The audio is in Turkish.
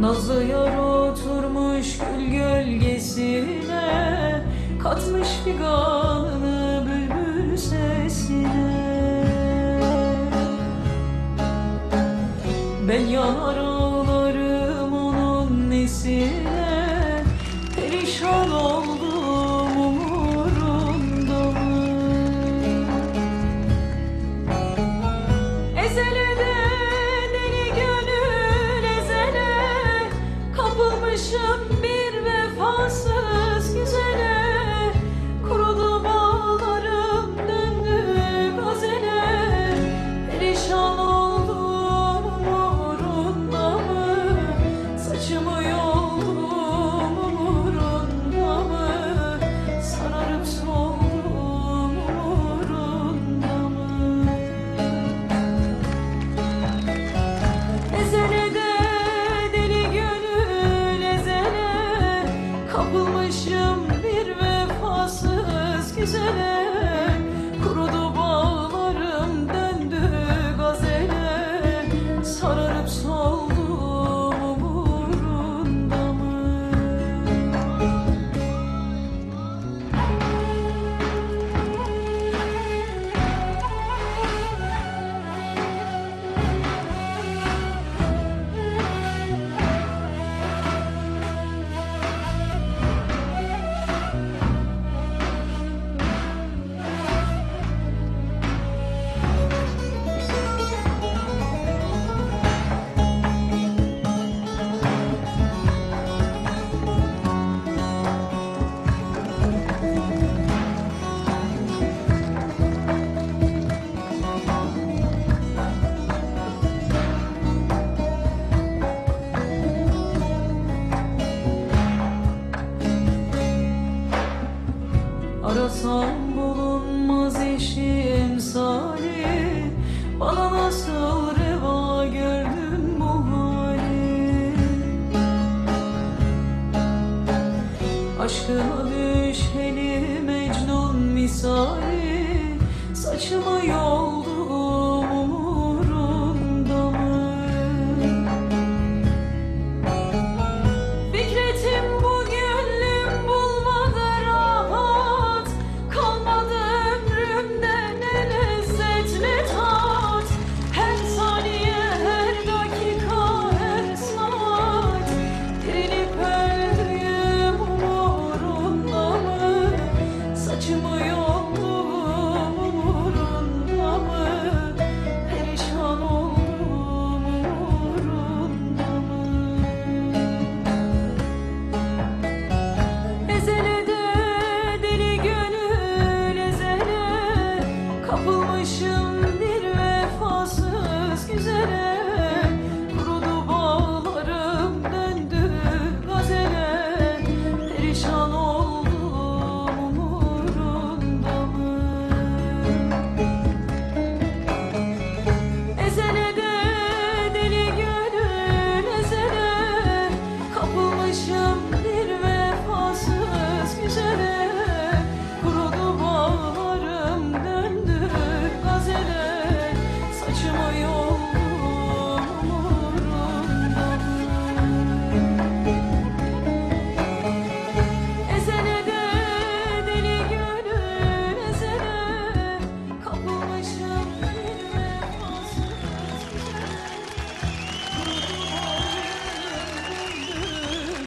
Nazlı yar oturmuş gül gölgesine Katmış figanını bülbül sesine. Ben yanar ağlarım onun nesine vefasız güzele Arasan bulunmaz eşi emsali Bana nasıl reva gördün bu hali? Aşkına düşeni Mecnun misali. Saçıma yol Bakmışım bir vefasız güzele.